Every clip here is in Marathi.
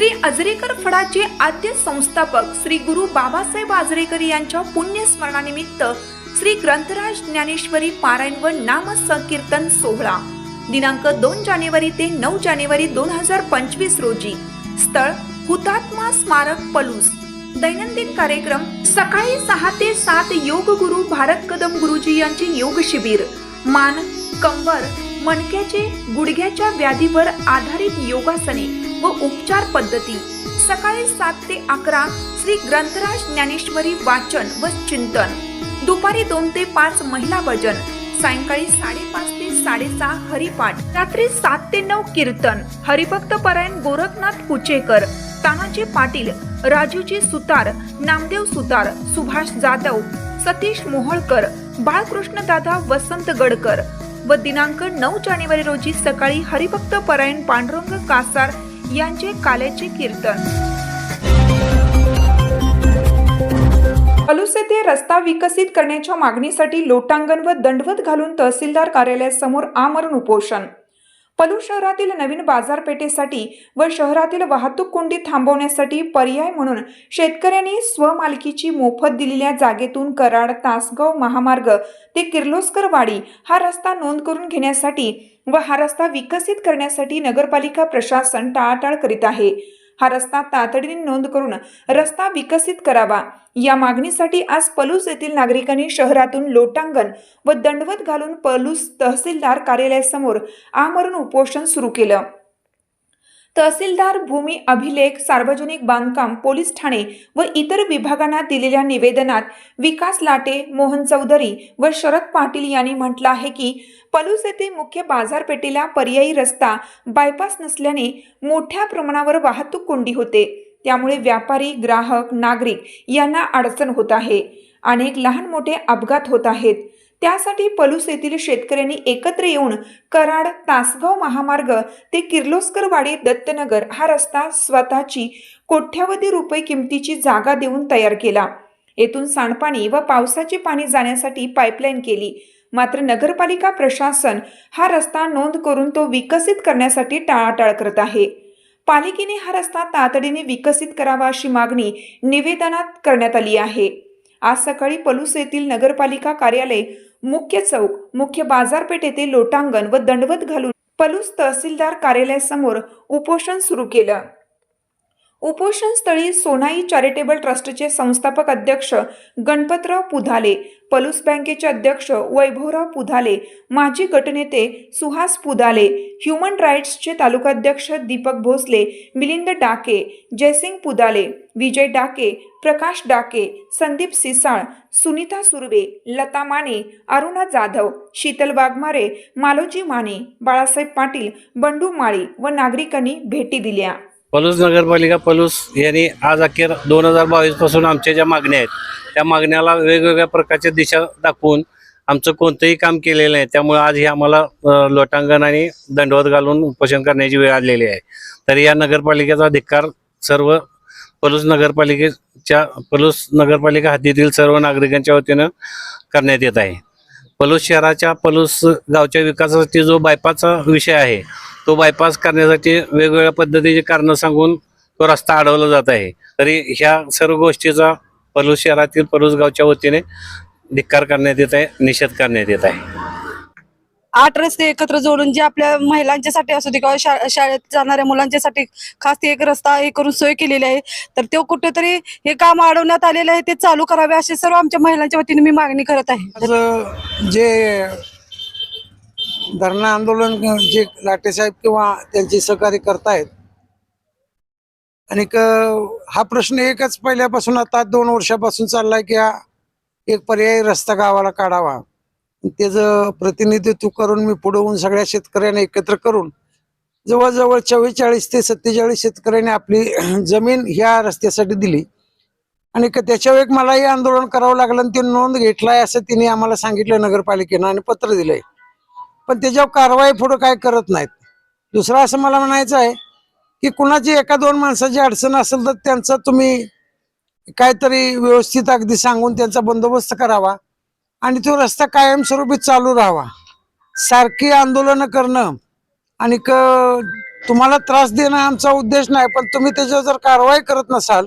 श्री अजरेकर फडाचे आद्य संस्थापक श्री गुरु बाबासाहेब आजरेकर यांच्या पुण्यस्मरणानिमित्त श्री ग्रंथराज ज्ञानेश्वरी पारायण व नाम संकीर्तन सोहळा. दिनांक दोन जानेवारी ते नऊ जानेवारी दोन हजार पंचवीस रोजी. स्थळ हुतात्मा स्मारक पलूस. दैनंदिन कार्यक्रम सकाळी सहा ते सात योग गुरु भारत कदम गुरुजी यांचे योग शिबिर. मान कंबर मणक्याचे गुडघ्याच्या व्याधीवर आधारित योगासने. व उपचार पद्धती. सकाळी सात ते अकरा श्री ग्रंथराज ज्ञानेश्वरी वाचन व चिंतन. दुपारी दोन ते पाच महिला भजन. सायंकाळी साडेपाच ते साडेसहा हरिपाठ. रात्री सात ते नऊ कीर्तन. हरिभक्त परायण गोरखनाथ कुचेकर. तानाजी पाटील राजूजी सुतार नामदेव सुतार सुभाष जाधव सतीश मोहोळकर बाळकृष्ण दादा वसंत गडकर. व दिनांक नऊ जानेवारी रोजी सकाळी हरिभक्त परायण पांडुरंग कासार यांचे काल्याचे कीर्तन. पलूस येथे रस्ता विकसित करण्याच्या मागणीसाठी लोटांगण व दंडवत घालून तहसीलदार कार्यालयासमोर आमरण उपोषण. पलू शहरातील नवीन बाजारपेठेसाठी व शहरातील वाहतूक कोंडी थांबवण्यासाठी पर्याय म्हणून शेतकऱ्यांनी स्वमालकीची मोफत दिलेल्या जागेतून कराड तासगाव महामार्ग ते किर्लोस्कर वाडी हा रस्ता नोंद करून घेण्यासाठी व हा रस्ता विकसित करण्यासाठी नगरपालिका प्रशासन टाळाटाळ करीत आहे. हा रस्ता तातडीने नोंद करून रस्ता विकसित करावा. या मागणीसाठी आज पलूस येथील नागरिकांनी शहरातून लोटांगण व दंडवत घालून पलूस तहसीलदार कार्यालयासमोर आमरण उपोषण सुरू केलं. तहसीलदार भूमी अभिलेख सार्वजनिक बांधकाम पोलीस ठाणे व इतर विभागांना दिलेल्या निवेदनात विकास लाटे मोहन चौधरी व शरद पाटील यांनी म्हटलं आहे की पलूस येथे मुख्य बाजारपेठेला पर्यायी रस्ता बायपास नसल्याने मोठ्या प्रमाणावर वाहतूक कोंडी होते. त्यामुळे व्यापारी ग्राहक नागरिक यांना अडचण होत आहे. अनेक लहान मोठे अपघात होत आहेत. त्यासाठी पलूस येथील शेतकऱ्यांनी एकत्र येऊन कराड तासगाव महामार्ग ते किर्लोस्करवाडी दत्तनगर हा रस्ता स्वतःची कोट्यावधी रुपये किमतीची जागा देऊन तयार केला. येथून सांडपाणी व पावसाचे पाणी जाण्यासाठी पाईपलाईन केली. मात्र नगरपालिका प्रशासन हा रस्ता नोंद करून तो विकसित करण्यासाठी टाळाटाळ करत आहे. पालिकेने हा रस्ता तातडीने विकसित करावा अशी मागणी निवेदनात करण्यात आली आहे. आज सकाळी पलूस येथील नगरपालिका कार्यालय मुख्य चौक मुख्य बाजारपेठ येथे लोटांगण व दंडवत घालून पलूस तहसीलदार कार्यालयासमोर उपोषण सुरू केलं. उपोषणस्थळी सोनाई चॅरिटेबल ट्रस्टचे संस्थापक अध्यक्ष गणपतराव पुधाले पलूस बँकेचे अध्यक्ष वैभवराव पुधाले माजी गटनेते सुहास पुधाले ह्युमन राईट्सचे तालुकाध्यक्ष दीपक भोसले मिलिंद डाके जयसिंग पुधाले विजय डाके प्रकाश डाके संदीप सिसाळ सुनीता सुर्वे लता माने अरुणा जाधव शीतल वाघमारे मालोजी माने बाळासाहेब पाटील बंडू माळी व नागरिकांनी भेटी दिल्या. पलूस नगरपालिका पलूस यांनी आज अखेर दोन हजार बावीसपासून आमच्या ज्या मागण्या आहेत त्या मागण्याला वेगवेगळ्या प्रकारच्या दिशा दाखवून आमचं कोणतंही काम केलेलं नाही. त्यामुळे आज हे आम्हाला लोटांगण आणि दंडवत घालून उपोषण करण्याची वेळ आलेली आहे. तर या नगरपालिकेचा धिक्कार सर्व पलूस नगरपालिकेच्या पलूस नगरपालिका हद्दीतील सर्व नागरिकांच्या वतीनं करण्यात येत आहे. पलूस शहराच्या पलूस गावच्या विकासासाठी जो बायपासचा विषय आहे तो बायपास करण्यासाठी वेगवेगळ्या पद्धतीची कारणं सांगून तो रस्ता अडवला जात आहे. तरी ह्या सर्व गोष्टीचा पलूस शहरातील पलूस गावच्या वतीने धिक्कार करण्यात येत आहे निषेध करण्यात येत आहे. आठ रस्ते एकत्र जोडून जे आपल्या महिलांच्यासाठी असू दे किंवा शा- शाळेत जाणाऱ्या मुलांच्यासाठी खास ते एक रस्ता हे करून सोय केलेली आहे. तर ते कुठेतरी हे काम अडवण्यात आलेलं आहे ते चालू करावे असे सर्व आमच्या महिलांच्या वतीने मी मागणी करत आहे. आज जे धरणं आंदोलन जे लाटेसाहेब किंवा त्यांचे सहकारी करतायत. आणि क- हा प्रश्न एकच पहिल्यापासून आता दोन वर्षापासून चाललाय की हा एक पर्यायी रस्ता गावाला काढावा. त्याचं प्रतिनिधित्व करून मी पुढे होऊन सगळ्या शेतकऱ्यांना एकत्र करून जवळजवळ चव्वेचाळीस ते सत्तेचाळीस शेतकऱ्यांनी आपली जमीन ह्या रस्त्यासाठी दिली. आणि त्याच्यावर एक मलाही आंदोलन करावं लागलं आणि ते नोंद घेतलाय असं तिने आम्हाला सांगितलं नगरपालिकेनं आणि पत्र दिलंय. पण त्याच्यावर कारवाई पुढं काय करत नाहीत. दुसरं असं मला म्हणायचं आहे की कुणाची एका दोन माणसाची अडचण असेल तर त्यांचा तुम्ही काहीतरी व्यवस्थित अगदी सांगून त्यांचा बंदोबस्त करावा आणि तो रस्ता कायमस्वरूपी चालू राहावा. सारखी आंदोलनं करणं आणि क तुम्हाला त्रास देणं आमचा उद्देश नाही पण तुम्ही त्याच्यावर जर कारवाई करत नसाल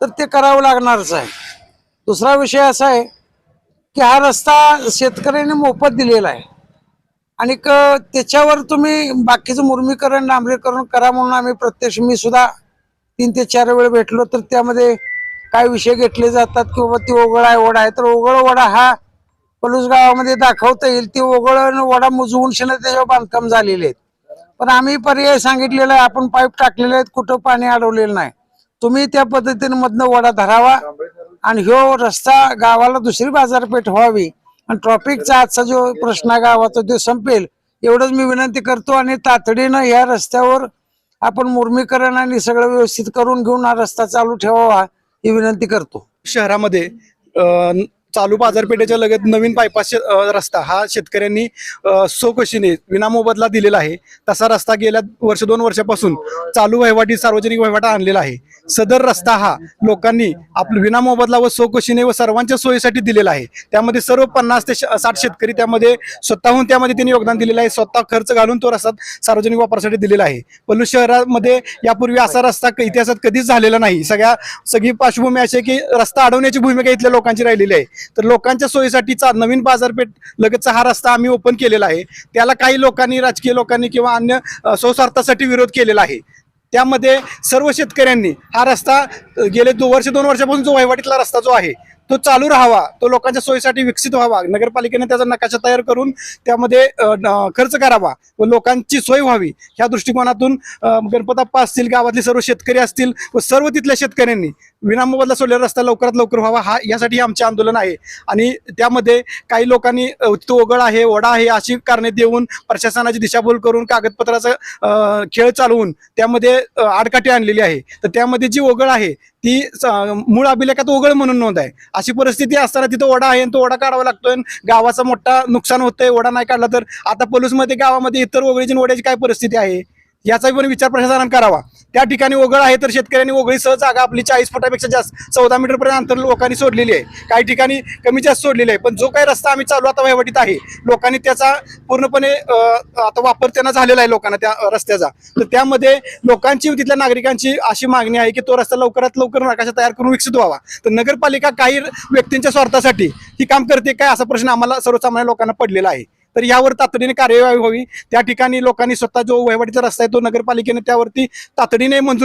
तर ते करावं लागणारच आहे. दुसरा विषय असा आहे की हा रस्ता शेतकऱ्यांनी मोफत दिलेला आहे. आणि त्याच्यावर तुम्ही बाकीचं मुर्मीकरण डांबरीकरण करा म्हणून आम्ही प्रत्यक्ष मी सुद्धा तीन ते चार वेळ भेटलो तर त्यामध्ये काय विषय घेतले जातात की बाबा ती ओघळ आहे वडा आहे. तर ओघळ वडा हा पलूस गावामध्ये दाखवता येईल. ती ओघळ वडा मुजवून शेणं त्याच्यावर बांधकाम झालेले आहेत. पण आम्ही पर्याय सांगितलेला आहे आपण पाईप टाकलेले आहेत कुठं पाणी अडवलेलं नाही. तुम्ही त्या पद्धतीने मधनं वडा धरावा आणि ह्यो रस्ता गावाला दुसरी बाजारपेठ व्हावी. आणि ट्रॉफिकचा आजचा जो प्रश्न गावाचा तो संपेल. एवढंच मी विनंती करतो आणि तातडीनं या रस्त्यावर आपण मुर्मीकरण आणि सगळं व्यवस्थित करून घेऊन हा रस्ता चालू ठेवावा ही विनंती करतो. शहरामध्ये चालू बाजारपेठेच्या लगत नवीन बायपास रस्ता हा शेतकऱ्यांनी सोकशीने विनामोबदला दिलेला आहे. तसा रस्ता गेल्या वर्ष दोन वर्षापासून चालू वहिवाटी सार्वजनिक वहिवाटा आणलेला आहे. सदर रस्ता हा लोकांनी आपला विनामोबदला व सोकशीने व सर्वांच्या सोयीसाठी दिलेला आहे. त्यामध्ये सर्व पन्नास ते साठ शेतकरी त्यामध्ये स्वतःहून त्यामध्ये त्यांनी योगदान दिलेलं आहे. स्वतः खर्च घालून तो रस्ता सार्वजनिक वापरासाठी दिलेला आहे. पल्लू शहरामध्ये यापूर्वी असा रस्ता इतिहासात कधीच झालेला नाही. सगळ्या सगळी पार्श्वभूमी अशी आहे की रस्ता अडवण्याची भूमिका इथल्या लोकांची राहिलेली आहे. तर लोकांच्या सोयीसाठी चा नवीन बाजारपेठ लगतचा हा रस्ता आम्ही ओपन केलेला आहे. त्याला काही लोकांनी राजकीय लोकांनी किंवा अन्य अ, स्वस्वार्थासाठी विरोध केलेला आहे. त्यामध्ये सर्व शेतकऱ्यांनी हा रस्ता गेले दो वर्ष दोन वर्षापासून जो वहिवाटीतला रस्ता जो आहे तो चालू राहावा तो लोकांच्या सोयीसाठी विकसित व्हावा नगरपालिकेने त्याचा नकाशा तयार करून त्यामध्ये खर्च करावा व लोकांची सोय व्हावी. ह्या दृष्टिकोनातून अ, गणपताप्पा असतील गावातले सर्व शेतकरी असतील व सर्व तिथल्या शेतकऱ्यांनी विनामोबदला सोडलेला रस्ता लवकरात लवकर व्हावा हा यासाठी आमचे आंदोलन आहे. आणि त्यामध्ये काही लोकांनी तो ओघळ आहे ओढा आहे अशी कारणे देऊन प्रशासनाची दिशाभूल करून कागदपत्राचा खेळ चालवून त्यामध्ये आडकाठी आणलेली आहे. तर त्यामध्ये जी ओघळ आहे ती मूळ अभिलेखात ओघळ म्हणून नोंद आहे. अशी परिस्थिती असताना तिथं ओढा आहे आणि तो ओढा काढावा लागतोय आणि गावाचा मोठा नुकसान होतंय. ओढा नाही काढला तर आता पलूसमध्ये गावामध्ये इतर ओघळीची ओढ्याची काय परिस्थिती आहे? याचा पण विचार प्रशासनानं करावा. त्या ठिकाणी ओघळ आहे तर शेतकऱ्यांनी ओघळीसह जागा आपली चाळीस फुटापेक्षा जास्त चौदा मीटरपर्यंत अंतर लोकांनी सोडलेली आहे. काही ठिकाणी कमी जास्त सोडलेली आहे. पण जो काही रस्ता आम्ही चालू आता वहिवटीत आहे लोकांनी त्याचा पूर्णपणे आता वापर त्यांना झालेला आहे लोकांना त्या रस्त्याचा. तर त्यामध्ये लोकांची तिथल्या नागरिकांची अशी मागणी आहे की तो रस्ता लवकरात लवकर नकाशा तयार करून विकसित व्हावा. तर नगरपालिका काही व्यक्तींच्या स्वार्थासाठी ही काम करते काय असा प्रश्न आम्हाला सर्वसामान्य लोकांना पडलेला आहे. तर यावर तातडीने कार्यवाही व्हावी. त्या ठिकाणी लोकांनी स्वतः जो वहिवाटीचा रस्ता आहे तो नगरपालिकेने त्यावरती तातडीने मंजुरी